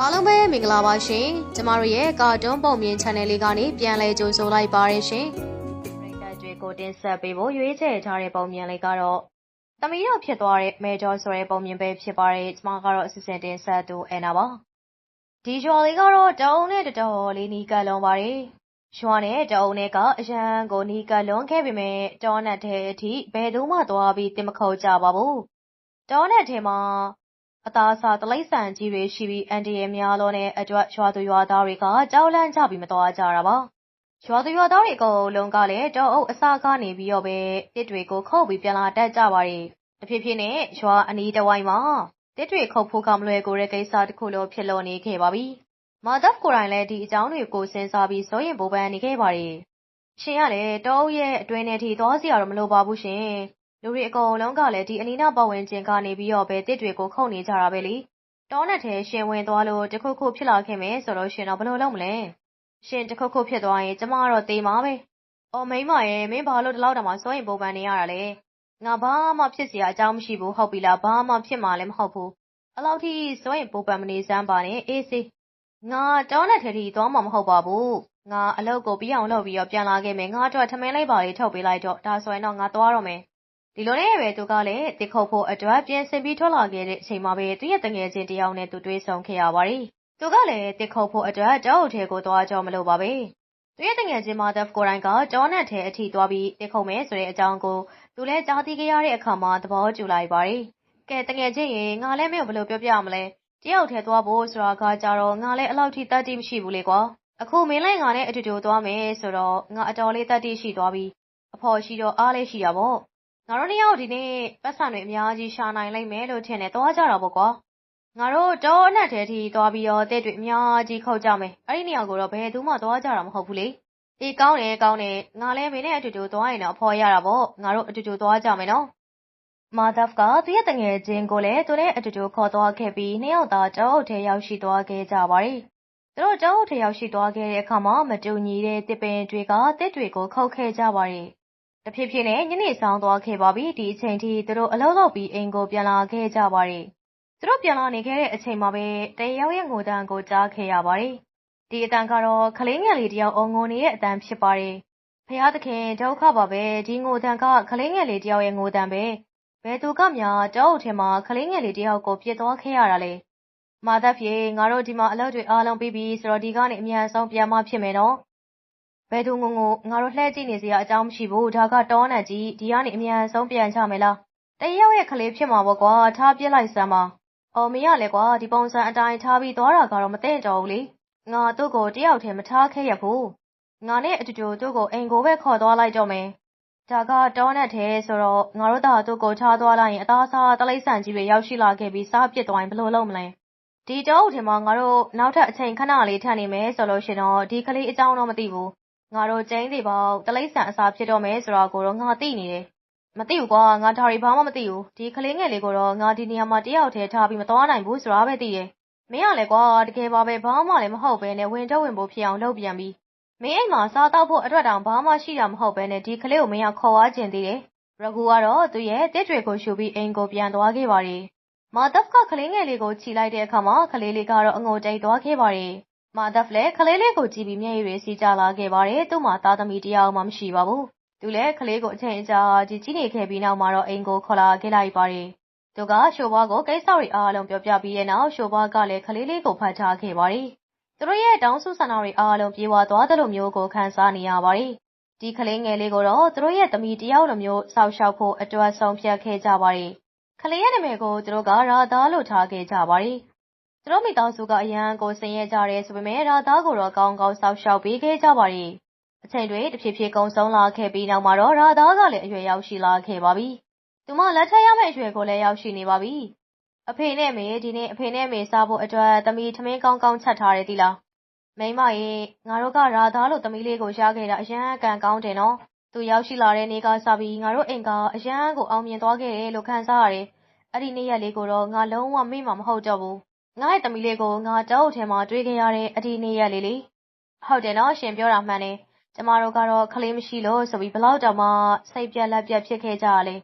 အားလုံးပဲမင်္ဂလာပါရှင်ကျမတို့ရဲ့ကာတွန်းပုံမြင် channel လေးကနေပြန်လည်ကြိုဆိုလိုက်ပါရရှင်ပရိသတ်တွေကိုတင်ဆက်ပေးဖို့ရွေးချယ်ထားတဲ့ပုံမြင်လေးကတော့သမီးတော်ဖြစ်သွားတဲ့မေဂျော်ဆိုတဲ့ပုံမြင်ပဲဖြစ်ပါတယ်ကျမကတော့အစီအစဉ်တင်ဆက်သူအန်နာပါဒီဂျော်လေးကတော့တအုံနဲ့တတော်လေးနီးကပ်လုံးပါတယ်ရွှာနဲ့တအုံနဲ့ကအရန်ကိုနီးကပ်လွန်ခဲ့ပေမဲ့တောနတ်တဲ့အထိဘယ်သူမှသွားပြီးတင်မခုတ်ကြပါဘူးတောနတ်ထဲမှာ အသားအစာတလိမ့်ဆန်ကြီးတွေရှိပြီးအန်ဒီရဲ့များလုံးနဲ့အတွက်ရွာသူရွာသားတွေကကြောက်လန့်ကြပြီးမသွားကြတာပါရွာသူရွာသားတွေအကုန်လုံးကလည်းတောအုပ်အစာကနေပြီးတော့ပဲတစ်တွေကိုခုတ်ပြီးပြန်လာတတ်ကြပါတယ်တဖြည်းဖြည်းနဲ့ရွာအနီးတစ်ဝိုက်မှာတစ်တွေခုတ်ဖို့ကမလွယ်ကိုတဲ့ကိစ္စတစ်ခုလိုဖြစ်လို့နေခဲ့ပါပြီမာဒတ်ကိုရိုင်းလည်းဒီအကြောင်းတွေကိုစဉ်းစားပြီးစိုးရင်ပူပန်နေခဲ့ပါတယ်ရှင်ကလည်းတောအုပ်ရဲ့အတွင်းထဲထိသွားစီရတော့မလိုပါဘူးရှင် လူတွေအကုန်လုံးကလည်း ဒီအနီးနားပတ်ဝန်းကျင်ကနေပြီးတော့ပဲတစ်တွေကို ခုတ်နေကြတာပဲလေ တောနဲ့ထဲရှင်ဝင်သွားလို့ တခုခုဖြစ်လာခဲ့မယ်ဆိုတော့ရှင်တော့ ဘယ်လိုလုပ်မလဲ ရှင် တခုခုဖြစ်သွားရင် ကျမတော့တေးမှာပဲ အော် မိမရဲ့မင်းဘာလို့ ဒီလောက်တောင်မှစိုးရင်ပုံပန်နေရတာလဲ ငါ ဘာမှဖြစ်စရာအကြောင်းမရှိဘူး ဟုတ်ပြီလား ဘာမှဖြစ်မှာလည်း မဟုတ်ဘူးအလောက်ထိ စိုးရင်ပုံပန်မနေစမ်းပါနဲ့ အေးစေး ငါ တောနဲ့ထဲထိ သွားမှာမဟုတ်ပါဘူး ငါ အလုပ်ကို ပြီးအောင်လုပ်ပြီးတော့ ပြန်လာခဲ့မယ် ငါအတွက် ထမင်းလေးပါလေး ထုတ်ပေးလိုက်တော့ ဒါဆိုရင်တော့ ငါသွားတော့မယ် ဒီလိုနဲ့ပဲ သူကလည်းတစ်ခုတ်ဖို့အတွက် ပြင်ဆင်ပြီးထွက်လာခဲ့တဲ့အချိန်မှာပဲ သူ့ရဲ့တငယ်ချင်းတယောက်နဲ့ သူတွေ့ဆုံခဲ့ရပါတယ်။သူကလည်းတစ်ခုတ်ဖို့အတွက် တောအုပ်ထဲကို သွားကြမလို့ပါပဲ။သူ့ရဲ့တငယ်ချင်းမာဒက်ကိုရိုင်းကတောနဲ့ထဲအထိသွားပြီးတစ်ခုတ်မယ်ဆိုတဲ့အကြောင်းကို သူလည်း ကြားသိခဲ့ရတဲ့အခါမှာ သဘောကျလိုက်ပါတယ်။ကဲတငယ်ချင်းရေ ငါလည်း မင်းကို ဘယ်လိုပြောပြမလဲ။တယောက်ထဲသွားဖို့ဆိုတာကကြတော့ ငါလည်းအလောက်ထိတတ်တိမရှိဘူးလေကွာ။အခု မင်းလိုက်ငါနဲ့အတူတူသွားမယ်ဆိုတော့ ငါအတော်လေးတတ်တိရှိသွားပြီ။အဖော်ရှိတော့ အားလေးရှိတာပေါ့။ ငါတို့နှစ်ယောက်ဒီနေ့ပတ်စံတွေအများကြီးရှာနိုင်လိမ့်မယ်လို့ထင်တယ်သွားကြတော့ပေါ့ကွာငါတို့တောအနှက်ထဲထိသွားပြီးတော့တဲ့တွေအများကြီးခုတ်ကြမယ်အဲ့ဒီနေရာကိုတော့ဘယ်သူမှသွားကြတာမဟုတ်ဘူးလေအေးကောင်းတယ်ကောင်းတယ်ငါလည်းမင်းနဲ့အတူတူသွားရင်တော့အဖော်ရတာပေါ့ငါတို့အတူတူသွားကြမယ်နော်မာဒဖ်ကသူ့ရဲ့တငယ်ချင်းကိုလည်းသူနဲ့အတူတူခေါ်သွားခဲ့ပြီးနှစ်ယောက်သာတောအုပ်ထဲရောက်ရှိသွားခဲ့ကြပါတယ်သူတို့တောအုပ်ထဲရောက်ရှိသွားခဲ့တဲ့အခါမှာမတူညီတဲ့တစ်ပင်တွေကတစ်တွေကိုခုတ်ခဲ့ကြပါတယ် တဖြည်းဖြည်းနဲ့ညနေဆောင်သွားခဲ့ပါပြီဒီအချိန်ထိသူတို့အလုပ်လုပ်ပြီးအိမ်ကိုပြန်လာခဲ့ကြပါတယ်သူတို့ပြန်လာနေခဲ့တဲ့အချိန်မှာပဲတယောက်ရဲ့ငိုတန်းကိုကြားခဲ့ရပါတယ်ဒီအတန်ကတော့ကလေးငယ်လေးတယောက်အုံငိုနေတဲ့အတန်ဖြစ်ပါတယ်ဖះသခင်ဒုက္ခပါပဲဒီငိုတန်းကကလေးငယ်လေးတယောက်ရဲ့ငိုတန်းပဲဘယ်သူကများတောအုပ်ထဲမှာကလေးငယ်လေးတယောက်ကိုပြစ်သွားခဲ့ရတာလဲမာသက်ဖြေငါတို့ဒီမှာအလုပ်တွေအားလုံးပြီးပြီဆိုတော့ဒီကနေအမြန်ဆုံးပြန်မှဖြစ်မယ်နော်ဘ ယ်သူငုံငုံငါတို့လှည့်ကြည့်နေစရာအကြောင်းမရှိဘူးဒါကတောနတ်ကြီးဒီကနေအမြန်ဆုံးပြန်ချမယ်လားတယောက်ရဲ့ကလေးဖြစ်မှာပေါ့ကွာထားပြစ်လိုက်စမ်းပါအော်မရလေကွာဒီပုံစံအတိုင်းထားပြီးသွားတာကတော့မသိတော့ဘူးလေငါသူ့ကိုတယောက်တည်းမထားခဲ့ရဘူးငါနဲ့အတူတူသူ့ကိုအိမ်ကိုပဲခေါ်သွားလိုက်တော့မယ်ဒါကတောနတ်ထဲဆိုတော့ငါတို့သာသူ့ကိုထားသွားလိုက်ရင်အသားစားတလိမ့်ဆန်ကြီးတွေရောက်ရှိလာခဲ့ပြီးစားပစ်သွားရင်ဘယ်လိုလုပ်မလဲဒီတောအုပ်ထဲမှာငါတို့နောက်ထပ်အချိန်ခဏလေးထပ်နေမယ်ဆိုလို့ရှင်တော့ဒီကလေးအကြောင်းတော့မသိဘူး ငါတို့ကျင်းစီပေါင်းတလိမ့်ဆန်အစာဖြစ်တော့မယ်ဆိုတာကိုတော့ငါသိနေတယ်မသိဘူးကွာငါဒါတွေဘာမှမသိဘူးဒီကလေးငယ်လေးကိုတော့ငါဒီနေရာမှာတယောက်တည်းထားပြီးမသွားနိုင်ဘူးဆိုတာပဲသိတယ်မင်းကလည်းကွာတကယ်ပါပဲဘာမှလည်းမဟုတ်ပဲနဲ့ဝင်တော့ဝင်ဖို့ဖြစ်အောင်လုပ်ပြန်ပြီးမင်းအိမ်မှာစားတော့ဖို့အတွက်တောင်ဘာမှရှိတာမဟုတ်ပဲနဲ့ဒီကလေးကိုမင်းကခေါ်သွားခြင်းသေးတယ်ရဂူကတော့သူ့ရဲ့တစ်တွေကိုရှူပြီးအိမ်ကိုပြန်သွားခဲ့ပါတယ်မာဒဖ်ကကလေးငယ်လေးကိုခြိလိုက်တဲ့အခါမှာကလေးလေးကတော့အငိုတိတ်သွားခဲ့ပါတယ် မာဒဖ်လည်းကလေးလေးကိုကြည့်ပြီးမျက်ရည်တွေစီးကျလာခဲ့ပါတယ်။သူ့မှာသားသမီးတယောက်မှမရှိပါဘူး။သူလည်းကလေးကိုအချိန်အကြာကြီးကြည့်နေခဲ့ပြီးနောက်မှာတော့အိမ်ကိုခေါ်လာခဲ့လိုက်ပါတယ်။သူကရှိုးဘွားကိုကိစ္စတွေအားလုံးပြောပြပြီးတဲ့နောက်ရှိုးဘွားကလည်းကလေးလေးကိုဖတ်ထားခဲ့ပါတယ်။သူတို့ရဲ့တောင်းဆိုဆန္ဒတွေအားလုံးပြေဝသွားသလိုမျိုးကိုခံစားနေရပါတယ်။ဒီကလေးငယ်လေးကိုတော့သူတို့ရဲ့သမီးတယောက်လိုမျိုးစောက်ရှောက်ဖို့အတွက်ဆုံးဖြတ်ခဲ့ကြပါတယ်။ကလေးရဲ့နာမည်ကိုသူတို့ကရာသားလို့ထားခဲ့ကြပါတယ်။ သူတို့မိသားစုက အရန်ကိုဆင်းရဲကြတယ်ဆိုပေမဲ့ရာသားကိုတော့ ကောင်းကောင်းစောက်ရှောက်ပေးခဲ့ကြပါတယ်။အချိန်တွေ တဖြည်းဖြည်းကုန်ဆုံးလာခဲ့ပြီးနောက်မှာတော့ရာသားကလည်း အရွယ်ရောက်ရှိလာခဲ့ပါပြီ။သူမ လက်ထပ်ရမယ့်အရွယ်ကိုလည်း ရောက်ရှိနေပါပြီ။အဖေနဲ့မေ ဒီနေ့ အဖေနဲ့မေ စားဖို့အတွက် သမီး ထမင်းကောင်းကောင်းချက်ထားတယ်သီလား။မိမရေ ငါတို့ကရာသားလို့သမီးလေးကို ရခဲ့တာ အရန်ကံကောင်းတယ်နော်။သူရောက်ရှိလာတဲ့နေ့ကစပြီး ငါတို့အိမ်က အရန်ကို အောင်မြင်သွားခဲ့တယ်လို့ ခံစားရတယ်။အဲ့ဒီနေ့ရက်လေးကိုတော့ ငါ လုံးဝမေ့မှာ မဟုတ်တော့ဘူး ငါ့ရဲ့သမီးလေးကိုငါတောအုပ်ထဲမှာတွေ့ခဲ့ရတဲ့အဒီနေ့ရက်လေးလေဟုတ်တယ်နော်ရှင်ပြောတာမှန်တယ်ကျမတို့ကတော့ကလေးမရှိလို့ဆိုပြီးဘလောက်တောင်မှစိတ်ပြက်လက်ပြက်ဖြစ်ခဲ့ကြရလေ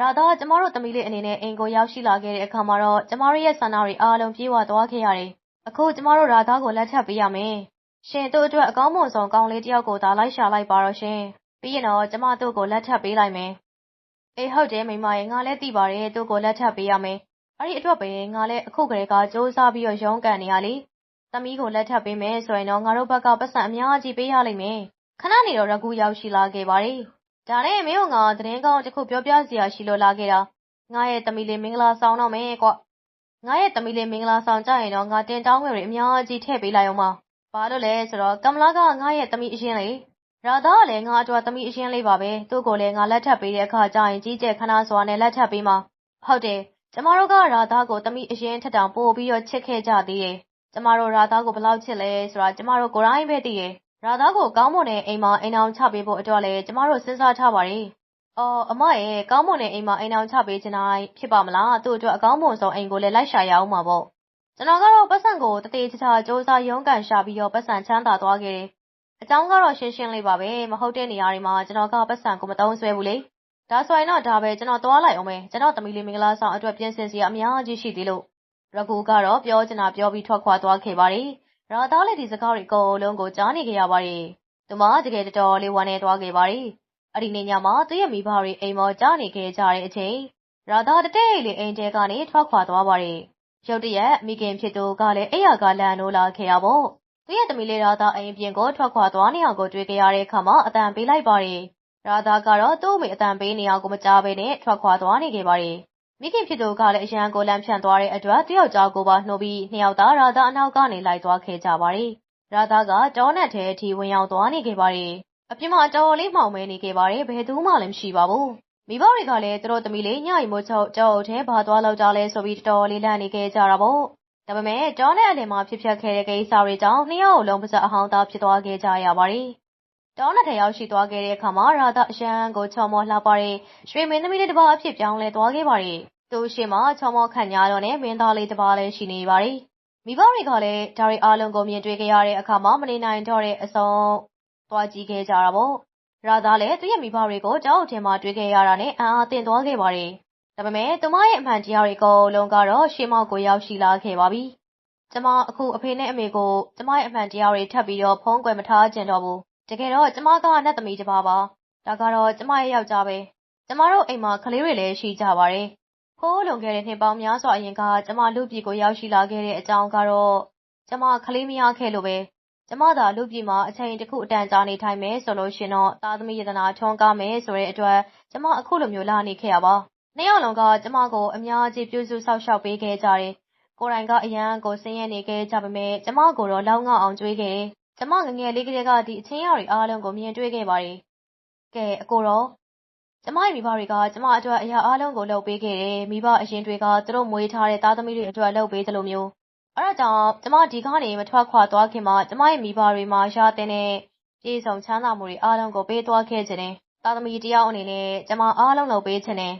ရာသာကျမတို့သမီးလေးအနေနဲ့အိမ်ကိုရောက်ရှိလာခဲ့တဲ့အခါမှာတော့ကျမတို့ရဲ့ဆန္ဒတွေအားလုံးပြေဝသွားခဲ့ရတယ်အခုကျမတို့ရာသားကိုလက်ထပ်ပေးရမယ်။ရှင်သူ့အတွက်အကောင်းမွန်ဆုံးကောင်းလေးတစ်ယောက်ကိုသာလိုက်ရှာလိုက်ပါတော့ရှင်။ပြီးရင်တော့ကျမတို့ကိုလက်ထပ်ပေးလိုက်မယ်။အေးဟုတ်တယ်မိမရဲ့ငါလည်းသိပါတယ်သူ့ကိုလက်ထပ်ပေးရမယ်။ အဲ့ဒီအတွက်ပဲငါလည်းအခုကလေးကစူးစမ်းပြီးတော့ရုန်းကန်နေရလေ။သမီးကိုလက်ထပ်ပေးမယ်ဆိုရင်တော့ငါတို့ဘက်ကပတ်စံအများကြီးပေးရလိမ့်မယ်။ခဏနေတော့ရကူရောက်ရှိလာခဲ့ပါတယ်။ဒါနဲ့မင်းကငါသတင်းကောင်းတစ်ခုပြောပြစရာရှိလို့လာခဲ့တာ။ငါရဲ့သမီးလေးမင်္ဂလာဆောင်တော့မယ်ကွ။ငါရဲ့သမီးလေးမင်္ဂလာဆောင်ကြရင်တော့ငါတင်တောင်းငွေတွေအများကြီးထည့်ပေးလိုက်အောင်ပါ။ဘာလို့လဲဆိုတော့ကမလာကငါရဲ့သမီးအရင်လေ။ရာသားကလည်းငါအတွက်သမီးအရင်လေးပါပဲ။သူ့ကိုလည်းငါလက်ထပ်ပေးတဲ့အခါကျရင်ကြီးကျယ်ခဏစွာနဲ့လက်ထပ်ပေးမှာ။ဟုတ်တယ်။ ကျမတို့က ရာသားကို သမီးအရင်ထက်တောင် ပိုပြီးတော့ ချစ်ခဲ့ကြသေးတယ်။ကျမတို့ ရာသားကို ဘယ်လောက်ချစ်လဲဆိုတာ ကျမတို့ကိုယ်တိုင်ပဲ သိတယ်။ရာသားကို ကောင်းမွန်တဲ့အိမ်မှာ အိမ်အောင်ချပေးဖို့အတွက်လည်း ကျမတို့ စဉ်းစားထားပါတယ်။အော် အမရဲ့ကောင်းမွန်တဲ့အိမ်မှာ အိမ်အောင်ချပေးချင်တိုင်း ဖြစ်ပါမလား။သူ့အတွက် အကောင်းမွန်ဆုံးအိမ်ကိုလည်း လိုက်ရှာရအောင်မှာပေါ့။ကျွန်တော်ကတော့ပတ်စံကိုတသေးချာချာစ조사ရုန်းကန်ရှာပြီးတော့ပတ်စံချမ်းသာသွားခဲ့တယ်။အကြောင်းကတော့ ရှင်းရှင်းလေးပါပဲ။မဟုတ်တဲ့နေရာတွေမှာ ကျွန်တော်ကပတ်စံကို မသုံးဆွဲဘူးလေ။ ဒါဆိုရင်တော့ဒါပဲကျွန်တော်သွားလိုက်အောင်မယ်။ကျွန်တော်သမီးလေးမင်္ဂလာဆောင်အတွက်ပြင်ဆင်စရာအများကြီးရှိသေးလို့။ရကူကတော့ပြောချင်တာပြောပြီးထွက်ခွာသွားခဲ့ပါတယ်။ရာသားလည်းဒီစကားတွေအကုန်လုံးကိုကြားနေကြရပါတယ်။သူမတကယ်တော်တော်လေးဝမ်းနေသွားခဲ့ပါတယ်။အဲ့ဒီနေ့ညမှာသူ့ရဲ့မိဘတွေအိမ်မော်ကြားနေခဲ့ကြတဲ့အချိန်ရာသားတတဲ့လေးအိမ်တဲကနေထွက်ခွာသွားပါတယ်။ရုတ်တရက်မိခင်ဖြစ်သူကလည်းအိယာကလန်နိုးလာခဲ့ရပေါ့။သူ့ရဲ့သမီးလေးရာသားအိမ်ပြင်ကိုထွက်ခွာသွားနေအောင်ကိုတွေ့ကြရတဲ့အခါမှာအတန်ပေးလိုက်ပါတယ်။ ရာသားကတော့ သူ့အမေအတန်ပေးနေအောင်ကို မကြားဘဲနဲ့ ထွက်ခွာသွားနေခဲ့ပါတယ်။မိခင်ဖြစ်သူကလည်း အရန်ကို လန့်ဖြန့်သွားတဲ့အတွက် တယောက်ကြောက်ကိုပါနှိုးပြီး နှစ်ယောက်သားရာသားအနောက်ကနေ လိုက်သွားခဲ့ကြပါတယ်။ရာသားကတောနက်ထဲအထိ ဝင်ရောက်သွားနေခဲ့ပါတယ်။အပြင်မှာ တော်လေး မှောင်မဲနေခဲ့ပါတယ်။ဘယ်သူမှလည်း မရှိပါဘူး။မိဘတွေကလည်း သူတို့သမီးလေးညရီမိုးချုပ်ကြောက်အုပ်ထဲ ဘာသွားလောက်ကြလဲဆိုပြီးတော်လေး လန့်နေခဲ့ကြတာပေါ့။ဒါပေမဲ့ တောနဲ့အလယ်မှာ ဖြစ်ပျက်ခဲ့တဲ့ ကိစ္စတွေကြောင့် နှစ်ယောက်လုံး ပါဇက်အဟောင်းသား ဖြစ်သွားခဲ့ကြရပါတယ်။ တောနဲ့ထဲရောက်ရှိသွားခဲ့တဲ့အခါမှာရာသားအရန်ကိုချော်မောလှပတဲ့ရွှေမင်းသမီးလေးတစ်ပါးအဖြစ်ပြောင်းလဲသွားခဲ့ပါတယ်။သူ့ရှိမှချော်မောခန့်ညာတော့နဲ့မင်းသားလေးတစ်ပါးလည်းရှိနေပါတယ်။မိဘတွေကလည်းဒါရီအားလုံးကိုမြင်တွေ့ခဲ့ရတဲ့အခါမှာမနေနိုင်တော့တဲ့အဆုံးသွားကြည့်ခဲ့ကြတာပေါ့။ရာသားလည်းသူ့ရဲ့မိဘတွေကိုကြောက်အထင်မှတွေ့ခဲ့ရတာနဲ့အံ့အားသင့်သွားခဲ့ပါတယ်။ဒါပေမဲ့သူမရဲ့အမှန်တရားတွေအကုန်လုံးကတော့ရှေးမောက်ကိုရောက်ရှိလာခဲ့ပါပြီ။ကျမအခုအဖေနဲ့အမေကိုကျမရဲ့အမှန်တရားတွေထပ်ပြီးတော့ဖုံးကွယ်မထားကျင်တော့ဘူး။ တကယ်တော့ကျမကနတ်သမီးတစ်ပါးပါ။ဒါကတော့ကျမရဲ့ယောက်ျားပဲ။ကျမတို့အိမ်မှာကလေးတွေလည်းရှိကြပါတယ်။ခိုးလွန်ခဲ့တဲ့နှစ်ပေါင်းများစွာအရင်ကကျမလူပြည်ကိုရောက်ရှိလာခဲ့တဲ့အကြောင်းကတော့ကျမကလေးမရခဲ့လို့ပဲကျမသာလူပြည်မှာအချိန်တစ်ခုအတန်ကြာနေထိုင်မယ်ဆိုလို့ရှင်တော့သားသမီးယတနာထွန်းကားမယ်ဆိုတဲ့အတွက်ကျမအခုလိုမျိုးလာနေခဲ့ရပါနှစ်ယောက်လုံးကကျမကိုအများကြီးပြုစုဆောက်ရှောက်ပေးခဲ့ကြတယ်ကိုယ်တိုင်ကအရန်ကိုဆင်းရဲနေခဲ့ကြပေမဲ့ကျမကိုတော့လောက်ငေါအောင်ကြွေးခဲ့တယ် ကျမငငယ်လေးကလေးက ဒီအချင်းရတွေအားလုံးကို မြင်တွေ့ခဲ့ပါတယ် ကဲ အကိုတော့ကျမရဲ့မိဘတွေက ကျမအတွက် အရာအားလုံးကို လုပ်ပေးခဲ့တယ် မိဘအရင်တွေက သူတို့မွေးထားတဲ့ သားသမီးတွေအတွက် လုပ်ပေးသလိုမျိုး အဲ့ဒါကြောင့် ကျမ ဒီကနေ မထွက်ခွာသွားခင်မှာ ကျမရဲ့မိဘတွေမှာရတဲ့နဲ့ ပြေဆုံးချမ်းသာမှုတွေအားလုံးကို ပေးသွားခဲ့ခြင်းနဲ့သားသမီးတယောက်အနေနဲ့ ကျမ အားလုံးလုပ်ပေးခြင်းနဲ့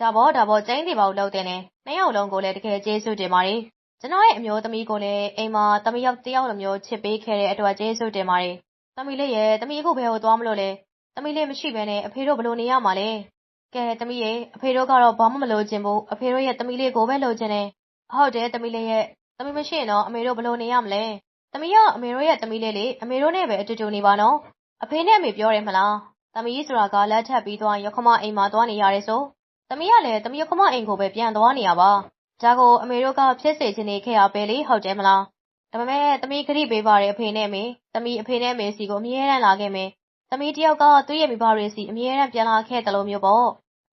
ဒါဘောဒါဘောကျင်းတီပါကိုလုပ်တဲ့နဲ့နှစ်ယောက်လုံးကိုလည်း တကယ်ကျေးဇူးတင်ပါတယ် ကျွန်တော်ရဲ့အမျိုးသမီးကိုလည်း အိမ်မှာ သမီးယောက်တယောက်လိုမျိုး ချစ်ပေးခဲ့တဲ့အတွက် ကျေးဇူးတင်ပါတယ် သမီးလေးရဲ့ သမီးအခုဘယ်ကိုသွားမလို့လဲ သမီးလေးမရှိဘဲနဲ့ အဖေတို့ဘလို့နေရမှာလဲ ကဲ သမီးရဲ့အဖေတို့ကတော့ ဘာမှမလို့ချင်ဘူး အဖေတို့ရဲ့ သမီးလေးကိုပဲ လိုချင်တယ် ဟုတ်တယ်သမီးလေးရဲ့ သမီးမရှိရင်တော့ အမေတို့ဘလို့နေရမလဲ သမီးက အမေတို့ရဲ့ သမီးလေးလေ အမေတို့နဲ့ပဲ အတူတူနေပါနော် အဖေနဲ့အမေ ပြောတယ်မလား သမီးဆိုတာက လက်ထပ်ပြီးသွားရခမအိမ်မှာ သွားနေရတယ်ဆို သမီးကလည်း သမီးရခမအိမ်ကိုပဲ ပြန်သွားနေရပါ ဒါကိုအမေတို့ကဖြစ်စေချင်နေခဲ့ရပဲလေဟုတ်တယ်မလားဒါပေမဲ့သမီးခရီးပေးပါတယ်အဖေနဲ့အမေသမီးအဖေနဲ့အမေစီကိုအမြဲတမ်းလာခဲ့မယ်သမီးတယောက်ကသူ့ရဲ့မိဘတွေစီအမြဲတမ်းပြန်လာခဲ့တယ်လို့မျိုးပေါ့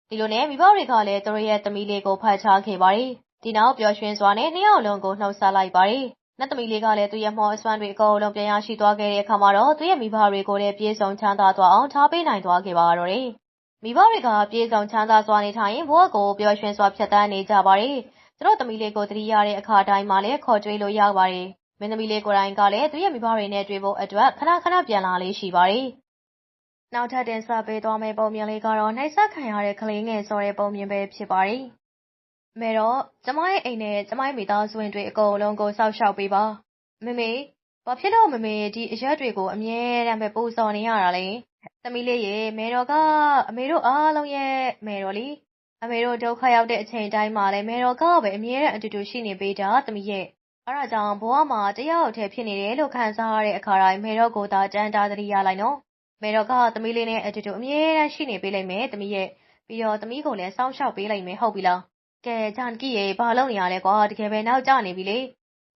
ဒီလိုနဲ့မိဘတွေကလည်းသူတို့ရဲ့သမီးလေးကိုဖတ်ချခဲ့ပါတယ်ဒီနောက်ပျော်ရွှင်စွာနဲ့နှစ်ယောက်လုံးကိုနှုတ်ဆက်လိုက်ပါတယ်။နတ်သမီးလေးကလည်းသူ့ရဲ့မော်အစွမ်းတွေအကုန်လုံးပြန်ရရှိသွားခဲ့တဲ့အခါမှာတော့သူ့ရဲ့မိဘတွေကိုလည်းပြေဆုံးချမ်းသာသွားအောင်ထားပေးနိုင်သွားခဲ့ပါတော့တယ်။မိဘတွေကပြေဆုံးချမ်းသာစွာနေထိုင်ရင်ဘဝကိုပျော်ရွှင်စွာဖြတ်သန်းနေကြပါတယ်။ သူတို့သမီးလေးကိုတတိရတဲ့အခါတိုင်းမှာလည်း ခေါ်ကြွေးလို့ရပါတယ်။မင်းသမီးလေးကိုယ်တိုင်ကလည်း သူ့ရဲ့မိဘတွေနဲ့ တွေ့ဖို့အတွက် ခဏခဏ ပြန်လာလေးရှိပါတယ်။နောက်ထပ်တင်ဆက်ပေးသွားမယ့် ပုံမြင်လေးကတော့ နှိပ်စက်ခံရတဲ့ ကလေးငယ်ဆိုတဲ့ ပုံမြင်ပဲ ဖြစ်ပါတယ်။မေတော့ ကျမရဲ့အိမ်နဲ့ ကျမရဲ့မိသားစုဝင်တွေ အကုန်လုံးကို စောက်ရှောက်ပေးပါမမေ ဘာဖြစ်လို့မမေ ဒီအရက်တွေကို အမြဲတမ်းပဲ ပူဇော်နေရတာလဲ သမီးလေးရေမေတော်က အမေတို့အားလုံးရဲ့မေတော်လီ အမေတို့ဒုက္ခရောက်တဲ့အချိန်တိုင်းမှာလည်းမေတော်ကပဲအမြဲတမ်းအတူတူရှိနေပေးတာသမီးရဲ့အဲ့ဒါကြောင့်ဘဝမှာတရားရောက်ထဲဖြစ်နေတယ်လို့ခံစားရတဲ့အခါတိုင်းမေတော့ကိုသာကြမ်းတာသတိရလိုက်နော်မေတော့ကသမီးလေးနဲ့အတူတူအမြဲတမ်းရှိနေပေးလိုက်မယ်သမီးရဲ့ပြီးတော့သမီးကိုလည်းစောင့်ရှောက်ပေးလိုက်မယ်ဟုတ်ပြီလားကဲဂျန်ကီရေဘာလုပ်နေရလဲကွာတကယ်ပဲနောက်ကျနေပြီလေ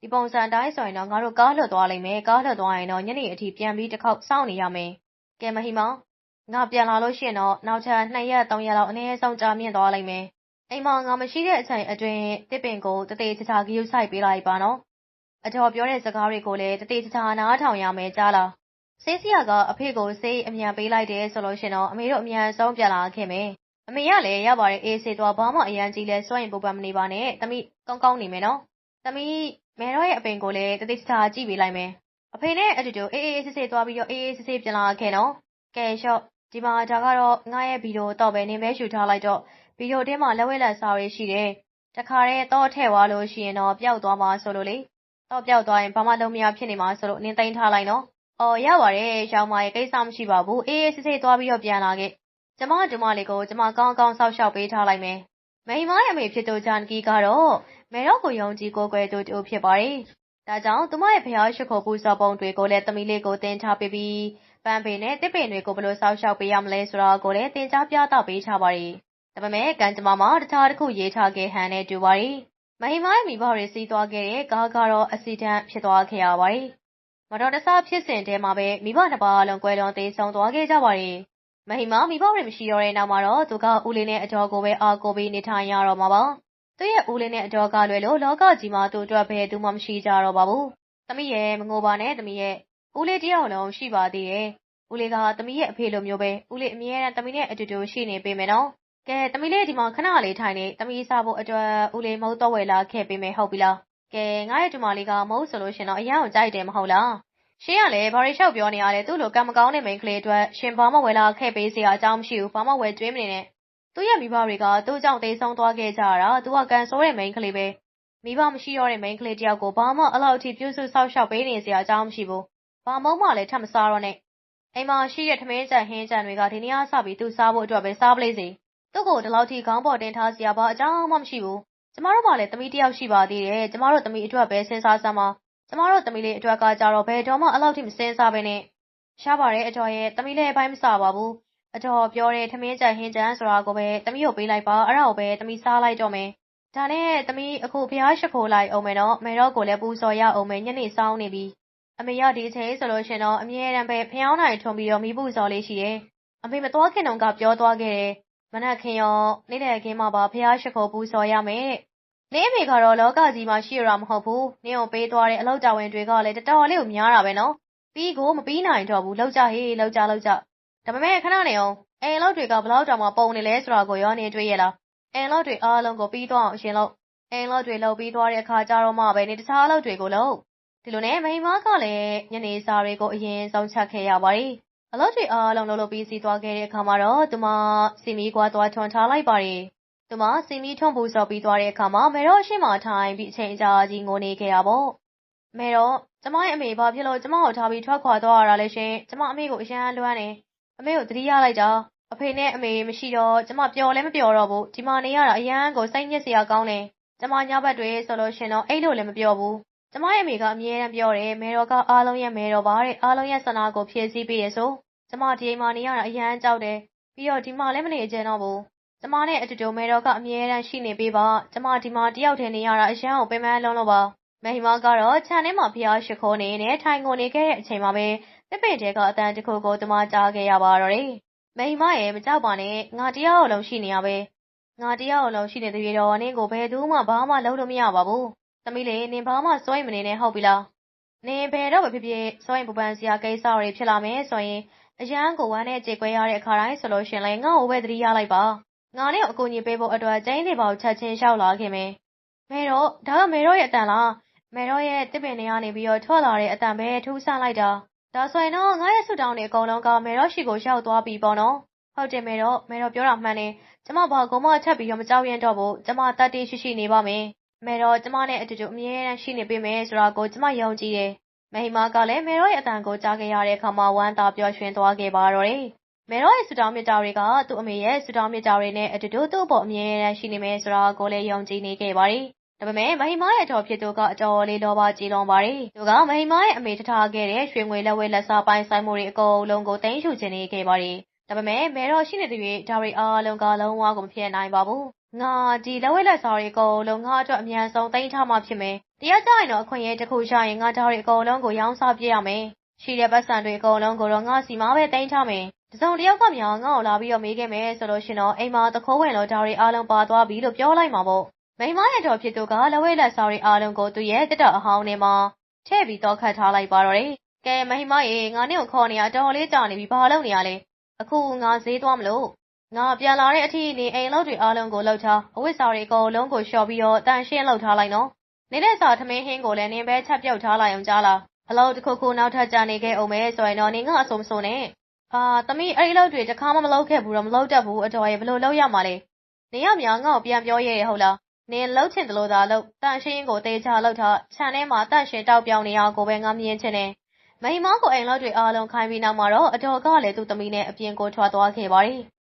ဒီပုံစံတိုင်းဆိုရင်တော့ငါတို့ကားလွတ်သွားလိမ့်မယ်ကားလွတ်သွားရင်တော့ညနေအထိပြန်ပြီးတစ်ခေါက်စောင့်နေရမယ်ကဲမဟီမောင် ငါပြန်လာလို့ရှိရင်တော့ နောက်ထပ်2ရက်3ရက်လောက် အနည်းဆုံး ကြာမြင့်သွားလိမ့်မယ် အိမ်မှာ ငါမရှိတဲ့အချိန်အတွင်းတစ်ပင်ကိုတသေးချာချာ ဂရုစိုက်ပေးလိုက်ပါနော်အတော်ပြောတဲ့စကားတွေကိုလည်းတသေးချာချာ နားထောင်ရမယ် ကြားလား ဆေးစရာက အဖေကို ဆေးအမြန်ပေးလိုက်တယ်ဆိုလို့ရှင်တော့ အမေတို့ အမြန်ဆုံး ပြန်လာခဲ့မယ် အမေကလည်း ရပါတယ် အေးဆေးသွား ဘာမှ အရန်ကြီးလဲစွန့်ရင်ပူပန်မနေပါနဲ့တမိကောင်းကောင်းနေမယ်နော်တမိမဲတော့ရဲ့ အပင်ကိုလည်းတသေးချာ ကြည့်ပေးလိုက်မယ် အဖေနဲ့အတူတူ အေးအေးဆေးဆေးသွားပြီးတော့ အေးအေးဆေးဆေး ပြန်လာခဲ့နော် ကဲရှော့ ဒီမှာဒါကတော့ငါရဲ့ဗီဒီယိုတော့ပဲနေမဲရှူထားလိုက်တော့ဗီဒီယိုတင်းမှာလက်ဝဲလက်စားရေးရှိတယ်တခါတည်းတော့ထည့်သွားလို့ရှိရင်တော့ပျောက်သွားမှာဆိုလို့လေတော့ပျောက်သွားရင်ဘာမှလုံးမရဖြစ်နေမှာဆိုလို့နင်းသိမ်းထားလိုက်နော်အော်ရပါတယ်ရောင်မရဲ့ကိစ္စမရှိပါဘူးအေးအေးဆေးဆေးသွားပြီးတော့ပြန်လာခဲ့ကျမဒူမလေးကိုကျမကောင်းကောင်းဆောက်ရှောက်ပေးထားလိုက်မယ်မိမရဲ့အမေဖြစ်သူဂျန်ကီကတော့မဲတော့ကိုယုံကြည်ကိုကွယ်သူတူဖြစ်ပါတယ်ဒါကြောင့်သူမရဲ့ဖျားရှိခိုးပူဇော်ပုံတွေကိုလည်းသမီးလေးကိုတင်ထားပေးပြီး ပန်းပင်နဲ့တစ်ပင်တွေကို ဘယ်လိုဆောက်ရှောက်ပေးရမလဲ ဆိုတာကိုလည်းတင်ကြားပြသပေးထားပါတယ်။ဒါပေမဲ့ ကံကြမ္မာမှာ တခြားတစ်ခုရေးထားခဲ့ဟန်နဲ့ တူပါတယ်။မဟိမရဲ့မိဘတွေ စီးသွားခဲ့တဲ့ ကားကတော့အစီဒန့်ဖြစ်သွားခဲ့ရပါတယ်။မတော်တဆဖြစ်စဉ်တဲမှာပဲ မိဘနှစ်ပါးလုံး ကွဲလွန်သေးဆုံးသွားခဲ့ကြပါတယ်။မဟိမ မိဘတွေ မရှိတော့တဲ့နောက်မှာတော့ သူက ဦးလေးနဲ့အတော်ကိုပဲ အားကိုပြီး နေထိုင်ရတော့မှာပါ။သူ့ရဲ့ ဦးလေးနဲ့အတော်ကလွယ်လို့ လောကကြီးမှာ သူ့အတွက် ဘယ်သူမှ မရှိကြတော့ပါဘူး။သမီးရဲ့မငိုပါနဲ့ သမီးရဲ့ ဦးလေးတယောက်လုံးရှိပါသေးတယ်။ဦးလေးကသမီးရဲ့အဖေလိုမျိုးပဲဦးလေးအမြဲတမ်းသမီးနဲ့အတူတူရှိနေပေးမယ်နော်။ကဲသမီးလေးဒီမှာခဏလေးထိုင်နေသမီးစားဖို့အတွက်ဦးလေးမဟုတ်တော့ဝယ်လာခဲ့ပေးမယ်ဟုတ်ပြီလား။ကဲငါရဲ့ဒီမလေးကမဟုတ်ဆိုလို့ရှင်တော့အရန်ကိုကြိုက်တယ်မဟုတ်လား။ရှင်ကလည်းဘာရီလျှောက်ပြောနေရလဲသူ့လိုကံမကောင်းတဲ့မိန်းကလေးအတွက်ရှင်ဘာမှဝယ်လာခဲ့ပေးစရာအကြောင်းမရှိဘူးဘာမှဝယ်ကျွေးမနေနဲ့။သူ့ရဲ့မိဘတွေကသူ့ကြောင့်တေးဆုံးသွားခဲ့ကြတာသူကကန်ဆိုးတဲ့မိန်းကလေးပဲ။မိဘမရှိတော့တဲ့မိန်းကလေးတယောက်ကိုဘာမှအလောက်အထိပြုစုဆောက်ရှောက်ပေးနေစရာအကြောင်းမရှိဘူး။ ဘာမုန်းမှလည်းထပ်မစားတော့နဲ့အိမ်မှာရှိတဲ့ထမင်းကြံဟင်းကြံတွေကဒီနေ့အစပြီးသူစားဖို့အတွက်ပဲစားပလေးစီသူ့ကိုဒီလောက်ထိခေါင်းပေါ်တင်ထားစရာဘာအကြောင်းမှမရှိဘူးကျမတို့မှလည်းသမီးတယောက်ရှိပါသေးတယ်ကျမတို့သမီးအတွက်ပဲစဉ်းစားစမ်းပါကျမတို့သမီးလေးအတွက်ကကြတော့ဘယ်တော့မှအလောက်ထိမစဉ်းစားပဲနဲ့ရှားပါတယ်အတော်ရဲ့သမီးလေးအပိုင်းမစားပါဘူးအတော်ပြောတဲ့ထမင်းကြံဟင်းကြံဆိုတာကိုပဲသမီးကိုပေးလိုက်ပါအဲ့ဒါကိုပဲသမီးစားလိုက်တော့မယ်ဒါနဲ့သမီးအခုဖျားရှိခိုးလိုက်အောင်မယ်နော်မေတော့ကိုလည်းပူစော်ရအောင်မယ်ညနေဆောင်နေပြီ အမေရဒီအချိန်ဆိုလို့ရှင်တော့ အမြဲတမ်းပဲဖျောင်းနိုင်ထုံပြီးတော့မိဖို့စော်လေးရှိတယ်။အမေမသွားခင်တော့ကပြောသွားခဲ့တယ်။မနက်ခင်ရော နေတဲ့ခင်းမှာပါဖျားရှိခိုး ပူစော်ရမယ်။နင်းအမေကတော့ လောကကြီးမှာ ရှိရတာမဟုတ်ဘူး။နင်းကိုပေးသွားတဲ့ အလောက်ကြဝင်တွေကလည်း တော်တော်လေးကို များတာပဲနော်။ပြီးကို မပြီးနိုင်တော့ဘူးလောက်ကြဟေးလောက်ကြလောက်ကြ။ဒါပေမဲ့ ခဏနေအောင်အိမ်လောက်တွေကဘလောက်တောင်မှ ပုံနေလဲဆိုတာကိုရောနေတွေ့ရလား။အိမ်လောက်တွေအားလုံးကို ပြီးသွားအောင်အရှင်လို့အိမ်လောက်တွေလှုပ်ပြီးသွားတဲ့အခါကျတော့မှပဲနေတခြားလောက်တွေကိုလှုပ် ဒီလိုနဲ့မိန်းမကလည်းညနေစာတွေကိုအရင်ဆုံးချက်ခဲ့ရပါတယ်။အလုပ်တွေအားလုံးလုပ်လို့ပြီးစီးသွားခဲ့တဲ့အခါမှာတော့သူမစီမီကွာသွားထွန်ထားလိုက်ပါတယ်။သူမစီမီထွန်ပူစော်ပြီးသွားတဲ့အခါမှာမေတော့ရှိမှထိုင်ပြီးအချိန်ကြာကြီးငိုနေခဲ့တာပေါ့။မေတော့ကျမရဲ့အမေဘာဖြစ်လို့ကျမကိုထားပြီးထွက်ခွာသွားရတာလဲရှင်။ကျမအမေကိုအရန်လွမ်းနေ။အမေကိုသတိရလိုက်တာ။အဖေနဲ့အမေမရှိတော့ကျမပျော်လည်းမပျော်တော့ဘူး။ဒီမှာနေရတာအရန်ကိုစိတ်ညစ်စရာကောင်းတယ်။ကျမညဘက်တွေဆိုလို့ရှင်တော့အိတ်လို့လည်းမပျော်ဘူး ကျမရဲ့အမေကအမြဲတမ်းပြောတယ်မဲတော်ကအားလုံးရဲ့မဲတော်ပါတဲ့အားလုံးရဲ့ဆန္ဒကိုဖြည့်ဆည်းပေးရဆိုကျမဒီအိမ်မှာနေရတာအရန်ကြောက်တယ်ပြီးတော့ဒီမှာလည်းမနေကြတော့ဘူးကျမနဲ့အတူတူမဲတော်ကအမြဲတမ်းရှိနေပေးပါကျမဒီမှာတယောက်တည်းနေရတာအရန်ကိုပင်ပန်းလုံးလို့ပါမဟိမကတော့ခြံထဲမှာဖျားရှိခိုးနေနဲ့ထိုင်ကုန်နေခဲ့တဲ့အချိန်မှာပဲတစ်ပင်တဲကအတန်တခုကိုသူမကြားခဲ့ရပါတော့တယ်မဟိမရဲ့မကြောက်ပါနဲ့ငါတရားအလုံးရှိနေရပဲငါတရားအလုံးရှိနေတဲ့ပြေတော်နင်းကိုဘယ်သူမှဘာမှလုပ်လို့မရပါဘူး သမီးလေးနင်ဘာမှစွန့်ရင်မနေနဲ့ဟုတ်ပြီလားနင်ဘယ်တော့ပဲဖြစ်ဖြစ်စွန့်ရင်ပူပန်စရာကိစ္စတွေဖြစ်လာမယ်ဆိုရင်အရန်ကိုဝမ်းနဲ့ကြေကွဲရတဲ့အခါတိုင်းဆိုလို့ရှင်လေငါ့ကိုပဲသတိရလိုက်ပါငါနဲ့အကူအညီပေးဖို့အတွက်ကျင်းနေပါကိုချက်ချင်းလျှောက်လာခင်မယ်မဲတော့ဒါကမဲတော့ရဲ့အတန်လားမဲတော့ရဲ့တစ်ပင်တွေကနေပြီးတော့ထွက်လာတဲ့အတန်ပဲထူးဆန်းလိုက်တာဒါဆိုရင်တော့ငါရဲ့ဆူတောင်းတွေအကုန်လုံးကမဲတော့ရှိကိုရောက်သွားပြီပေါ့နော်ဟုတ်တယ်မဲတော့မဲတော့ပြောတာမှန်တယ်ကျမဘာကုန်းမထပ်ပြီးတော့မကြောက်ရင်တော့ဘူးကျမတတ်တည်ရှိရှိနေပါမယ် မေတော့ကျမနဲ့အတူတူအမြဲတမ်းရှိနေပေးမယ်ဆိုတာကိုကျမယုံကြည်တယ်။မဟိမာကလည်းမေတော့ရဲ့အတန်ကိုကြားခဲ့ရတဲ့အခါမှာဝမ်းသာပျော်ရွှင်သွားခဲ့ပါတော့တယ်။မေတော့ရဲ့ဆူတောင်းမြတ်တာတွေကသူ့အမေရဲ့ဆူတောင်းမြတ်တာတွေနဲ့အတူတူသူ့အပေါ်အမြဲတမ်းရှိနေမယ်ဆိုတာကိုလည်းယုံကြည်နေခဲ့ပါတယ်ဒါပေမဲ့မဟိမာရဲ့အတော်ဖြစ်သူကအတော်လေးလောဘကြီးလွန်ပါတယ်။သူကမဟိမာရဲ့အမေတထားခဲ့တဲ့ရွှေငွေလက်ဝဲလက်စားပိုင်းဆိုင်မှုတွေအကုန်လုံးကိုတင်ယူခြင်းနေခဲ့ပါတယ်။ဒါပေမဲ့မဲတော်ရှိနေတဲ့၍ဒါတွေအားလုံးကလုံးဝကိုမဖြစ်နိုင်ပါဘူး။ ငါဒီလက်ဝဲလက်စားတွေအကုန်လုံးငါအတွက်အမြန်ဆုံးတင်ထားမှဖြစ်မယ်။တရားကြရင်တော့အခွင့်အရေးတစ်ခုရှာရင်ငါဒါတွေအကုန်လုံးကိုရောင်းစားပြရမယ်။ရှိတဲ့ပတ်စံတွေအကုန်လုံးကိုတော့ငါစီမှာပဲတင်ထားမယ်။တစုံတယောက်ကများငါ့ကိုလာပြီးတော့မေးခဲ့မယ်ဆိုလို့ရှင်တော့အိမ်မှာသခိုးဝင်လို့ဒါတွေအားလုံးပါသွားပြီလို့ပြောလိုက်မှာပေါ့မိမရဲ့တော်ဖြစ်သူကလဝဲလက်စားတွေအားလုံးကိုသူ့ရဲ့တက်တော်အဟောင်းထဲမှာထည့်ပြီးတော့ခတ်ထားလိုက်ပါတော့တယ်ကဲမိမရေငါနဲ့ကိုခေါ်နေရတော်လေးကြာနေပြီဘာလုပ်နေရလဲအခုငါဈေးသွားမလို့ ငါပြန်လာတဲ့အထိနေအိမ်လောက်တွေအားလုံးကိုလှုပ်ထားအဝတ်စားတွေအကုန်လုံးကိုလျှော်ပြီးတော့တန်ရှင်းလှုပ်ထားလိုက်နော်နေတဲ့စာထမင်းဟင်းကိုလည်းနင်းပဲချက်ပြုတ်ထားလိုက်အောင်ကြားလားအလုပ်တစ်ခုခုနောက်ထပ်ကြာနေခဲ့အောင်မဲဆိုရင်တော့နင်ကအစုံစုံနဲ့အာသမီးအဲ့ဒီလောက်တွေတခါမှမလုပ်ခဲ့ဘူးတော့မလုပ်တတ်ဘူးအတော်ရဲ့ဘယ်လိုလုပ်ရမှာလဲနေရမြောင်ငါ့ကိုပြန်ပြောရဲရဟုတ်လားနင်လှုပ်ချင်တယ်လို့သာလှုပ်တန့်ရှင်းကိုတေချာလှုပ်ထားခြံထဲမှာတန့်ရှင်းတောက်ပြောင်နေအောင်ကိုပဲငါမြင်ချင်တယ်မိမောကိုအိမ်လောက်တွေအားလုံးခိုင်းပြီးနောက်မှာတော့အတော်ကလည်းသူ့သမီးနဲ့အပြင်ကိုထွက်သွားခဲ့ပါတယ်။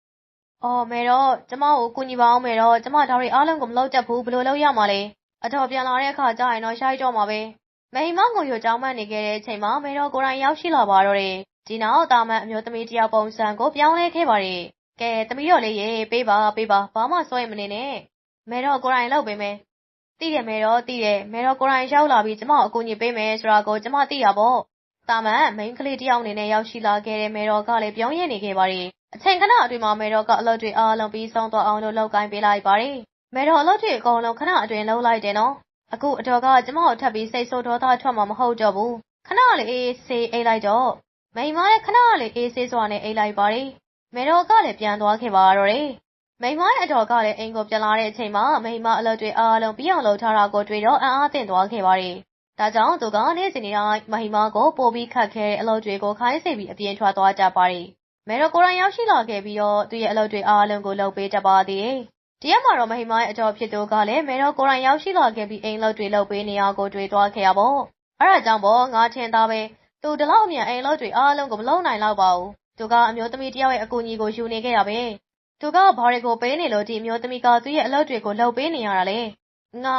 အော် မေတော့ ကျမကို ကူညီပါအောင်မေတော့ ကျမ ဒါတွေအားလုံးကို မလုပ်တတ်ဘူး ဘယ်လိုလုပ်ရမှာလဲ။အတော်ပြန်လာတဲ့အခါကျရင်တော့ရှိုက်တော့မှာပဲ။မိမောကို ရွှေချောင်းမှန်နေခဲ့တဲ့အချိန်မှာ မေတော့ ကိုယ်တိုင်ရောက်ရှိလာပါတော့တယ်။ဒီနောက်တာမန်အမျိုးသမီးတယောက် ပုံစံကို ပြောင်းလဲခဲ့ပါတယ်။ကဲ သမီးတော်လေးရေ ပေးပါ ပေးပါ ဘာမှစွဲမနေနဲ့။မေတော့ ကိုယ်တိုင်လုပ်ပေးမယ်။သိတယ် မေတော့ သိတယ် မေတော့ ကိုယ်တိုင်ရောက်လာပြီး ကျမကို အကူအညီပေးမယ်ဆိုတာကို ကျမ သိတာပေါ့။တာမန် မိန်းကလေးတယောက်အနေနဲ့ ရောက်ရှိလာခဲ့တဲ့ မေတော်ကလည်း ပြောင်းရနေခဲ့ပါတယ်။ အချိန်ခဏအတွင်းမှာမေတော်က အလုပ်တွေအားလုံး ပြီးဆုံးသွားအောင်လို့ လုပ်ကိုင်းပေးလိုက်ပါတယ်။မေတော်အလုပ်တွေ အကုန်လုံး ခဏအတွင်း လုပ်လိုက်တယ်နော်။အခုအတော်က ကျမကို ထပ်ပြီး စိတ်ဆိုးဒေါသထွက်မှာ မဟုတ်တော့ဘူး။ခဏလေး အေးဆေး အိတ်လိုက်တော့ မိမရဲ့ခဏလေး အေးဆေးစွာနဲ့ အိတ်လိုက်ပါတယ်။မေတော်ကလည်း ပြန်သွားခဲ့ပါတော့တယ်။မိမရဲ့အတော်ကလည်း အိမ်ကို ပြန်လာတဲ့အချိန်မှာ မိမအလုပ်တွေအားလုံး ပြီးအောင်လုပ်ထားတာကိုတွေ့တော့ အံ့အားသင့်သွားခဲ့ပါတယ်။ဒါကြောင့် သူက နေ့စဉ်နေ့တိုင်းမဟိမကို ပို့ပြီးခတ်ခဲတဲ့ အလုပ်တွေကို ခိုင်းစေပြီး အပြင်ထွက်သွားကြပါတယ်။ မေတော်ကိုရိုင်းရောက်ရှိလာခဲ့ပြီးတော့သူရဲ့အလုပ်တွေအားလုံးကိုလုပ်ပေးတတ်ပါသေးတယ်။တရက်မှာတော့မဟိမရဲ့အတော်ဖြစ်သူကလည်းမေတော်ကိုရိုင်းရောက်ရှိလာခဲ့ပြီးအိမ်လုပ်တွေလုပ်ပေးနေအောင်ကိုတွေ့သွားခဲ့ရပေါ့။အဲဒါကြောင့်ပေါ့ငါထင်သားပဲသူဒီလောက်အမြန်အိမ်လုပ်တွေအားလုံးကိုမလုပ်နိုင်တော့ပါဘူး။သူကအမျိုးသမီးတယောက်ရဲ့အကူအညီကိုယူနေခဲ့ရပဲ။သူကဘာတွေကိုပေးနေလို့ဒီအမျိုးသမီးကသူ့ရဲ့အလုပ်တွေကိုလုပ်ပေးနေရတာလေ။ငါ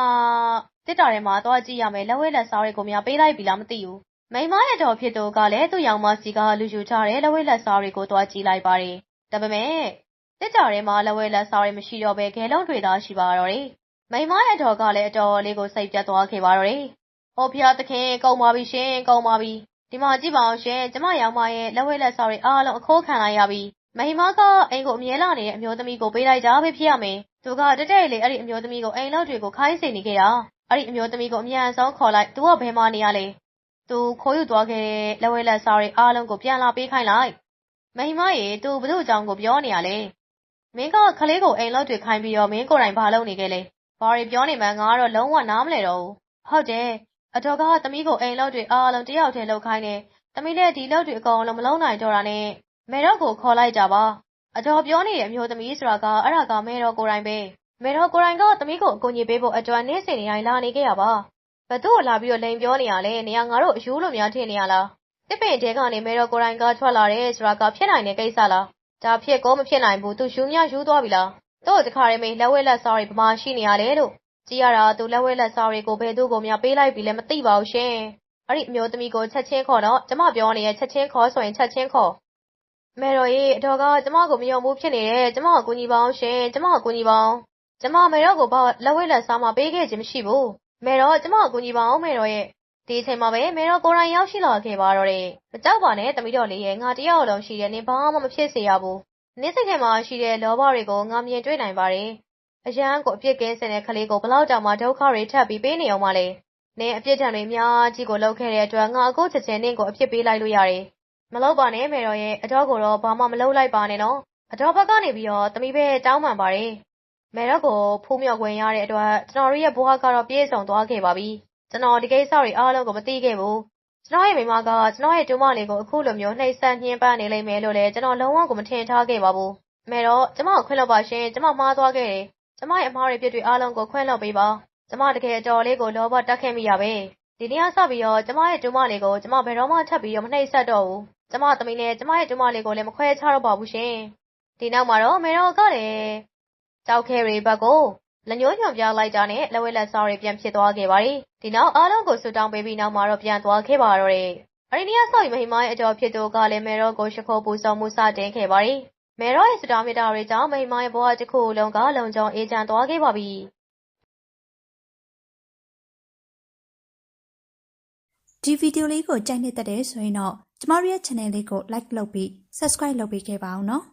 တစ်တာထဲမှာသွားကြည့်ရမယ်လက်ဝဲလက်စားတွေကိုများပေးလိုက်ပြီလားမသိဘူး။ မိမရဲ့တော်ဖြစ်သူကလည်း သူ့ရောင်မစီက လူယူထားတဲ့ လက်ဝဲလက်စားတွေကို သွားကြည့်လိုက်ပါတယ်။ဒါပေမဲ့တစ်တာထဲမှာ လက်ဝဲလက်စားတွေ မရှိတော့ဘဲခဲလုံးတွေသာ ရှိပါတော့တယ်။မိမရဲ့တော်ကလည်း အတော်လေးကို စိတ်ပြတ်သွားခဲ့ပါတော့တယ်။အော်ဖျားသခင် ကုန်ပါပြီရှင် ကုန်ပါပြီ။ဒီမှာကြည့်ပါအောင်ရှင် ကျမရောင်မရဲ့ လက်ဝဲလက်စားတွေအားလုံး အခိုးခံလိုက်ရပြီ။မိမက အိမ်ကိုအမြဲလာနေတဲ့ အမျိုးသမီးကို ပေးလိုက်ကြပဲ ဖြစ်ရမယ်။သူကတက်တက်လေး အဲ့ဒီအမျိုးသမီးကို အိမ်လောက်တွေကို ခိုင်းစေနေခဲ့တာ။အဲ့ဒီအမျိုးသမီးကို အမြန်ဆုံးခေါ်လိုက်။သူက ဘယ်မှာနေရလဲ။ သူခိုးယူသွားခဲ့တဲ့လက်ဝဲလက်စားတွေအားလုံးကိုပြန်လာပေးခိုင်းလိုက်။မိမရေသူဘသူ့အကြောင်းကိုပြောနေရလဲ။မင်းကခလေးကိုအိမ်လောက်တွေခိုင်းပြီးတော့မင်းကိုယ်တိုင်ဘာလုပ်နေခဲ့လဲ။ဘာတွေပြောနေမှန်းငါကတော့လုံးဝနားမလဲတော့ဘူး။ဟုတ်တယ်။အတော်ကသမီးကိုအိမ်လောက်တွေအားလုံးတယောက်တည်းလုပ်ခိုင်းတယ်။သမီးလည်းဒီလောက်တွေအကုန်လုံးမလုံးနိုင်တော့တာနဲ့မေတော့ကိုခေါ်လိုက်ကြပါအတော်ပြောနေတဲ့အမျိုးသမီးဆိုတာကအဲ့ဒါကမေတော်ကိုယ်တိုင်ပဲမေတော်ကိုယ်တိုင်ကသမီးကိုအကူအညီပေးဖို့အတွက်နေ့စဉ်နေ့တိုင်းလာနေခဲ့ရပါ ဘသူ့ကိုလာပြီးတော့လိန်ပြောနေရလဲနေရငါတို့အယူလိုများထင်နေရလားတစ်ပင်တဲကနေမေတော်ကိုယ်တိုင်ကထွက်လာတယ်ဆိုတာကဖြစ်နိုင်တဲ့ကိစ္စလားဒါဖြစ်ကိုမဖြစ်နိုင်ဘူးသူယူမြယူသွားပြီလားတို့တခါတည်းမေလက်ဝဲလက်စားတွေဗမာရှိနေရလဲလို့ကြည့်ရတာသူလက်ဝဲလက်စားတွေကိုဘယ်သူ့ကိုများပေးလိုက်ပြီလဲမသိပါဘူးရှင်အဲ့ဒီအမျိုးသမီးကိုချက်ချင်းခေါ်တော့ကျမပြောနေရဲ့ချက်ချင်းခေါ်ဆိုရင်ချက်ချင်းခေါ်မေတော်ရေအတော်ကကျမကိုမယုံဘူးဖြစ်နေတယ်ကျမကိုကူညီပါအောင်ရှင်ကျမကိုကူညီပါအောင်ကျမမေတော်ကိုဘာလက်ဝဲလက်စားမှပေးခဲ့ခြင်းမရှိဘူး မေတော်ကျမကိုကူညီပါအောင်မေတော်ရဲ့ဒီအချိန်မှာပဲမေတော်ကိုယ်တိုင်ရောက်ရှိလာခဲ့ပါတော့တယ်မကြောက်ပါနဲ့တမီးတော်လေးရဲ့ငါတယောက်လုံးရှိတယ်နင်ဘာမှမဖြစ်စေရဘူးနင်းစိတ်ထဲမှာရှိတဲ့လောဘတွေကိုငါမြင်တွေ့နိုင်ပါတယ်အရန်ကိုအပြစ်ကင်းစင်တဲ့ကလေးကိုဘလောက်တောင်မှဒုက္ခတွေထပ်ပြီးပေးနေအောင်မလဲနင်အပြစ်ဒဏ်တွေအများကြီးကိုလုပ်ခဲ့တဲ့အတွက်ငါအခုချက်ချင်းနင့်ကိုအပြစ်ပေးလိုက်လို့ရတယ်မလုပ်ပါနဲ့မေတော်ရဲ့အတော်ကိုတော့ဘာမှမလုပ်လိုက်ပါနဲ့နော်အတော်ဘက်ကနေပြီးတော့တမိပဲတောင်းပန်ပါတယ် မေတော်ကိုဖူးမြော်ခွင့်ရတဲ့အတွက် ကျွန်တော်ရဲ့ဘဝကတော့ပြည့်စုံသွားခဲ့ပါပြီ ကျွန်တော် ဒီကိစ္စတွေအားလုံးကို မသိခဲ့ဘူး ကျွန်တော်ရဲ့မိမက ကျွန်တော်ရဲ့တူမလေးကို အခုလိုမျိုး နှိပ်စက်ညှင်းပန်းနေလိမ့်မယ်လို့လည်း ကျွန်တော်လုံးဝကို မထင်ထားခဲ့ပါဘူးမေတော်ကျမကို ခွင့်လွှတ်ပါရှင် ကျမမှားသွားခဲ့တယ် ကျမရဲ့အမှားတွေပြစ်တွေအားလုံးကို ခွင့်လွှတ်ပေးပါ ကျမတကယ်အတော်လေးကို လောဘတက်ခဲ့မိရပဲ ဒီနေ့ကစပြီးတော့ ကျမရဲ့တူမလေးကို ကျမဘယ်တော့မှ ထပ်ပြီးတော့ မနှိပ်စက်တော့ဘူး ကျမသမီးနဲ့ ကျမရဲ့တူမလေးကိုလည်း မခွဲခြားတော့ပါဘူးရှင် ဒီနောက်မှာတော့မေတော်ကလည်း ကြောက်ခဲရီဘက်ကိုလက်ညှိုးညွှန်ပြလိုက်တာနဲ့လက်ဝဲလက်စားတွေပြန်ဖြစ်သွားခဲ့ပါတယ်။ဒီနောက်အားလုံးကိုဆူတောင်းပေးပြီးနောက်မှာတော့ပြန်သွားခဲ့ပါတော့တယ်။အရင်နေ့ကဆောက်ပြီးမဟိမိုင်းအကျော်ဖြစ်သူကလည်းမေရောကိုရှိခိုးပူဇော်မှုစတင်ခဲ့ပါတယ်။မေရောရဲ့ဆူတောင်းမြတ်တာတွေကြောင့်မဟိမိုင်းဘဝတစ်ခုလုံးကလုံခြုံအေးချမ်းသွားခဲ့ပါပြီ။ဒီဗီဒီယိုလေးကိုကြိုက်နှစ်သက်တယ်ဆိုရင်တော့ကျမတို့ရဲ့ channel လေးကို like လုပ်ပြီး subscribe လုပ်ပေးခဲ့ပါအောင်နော်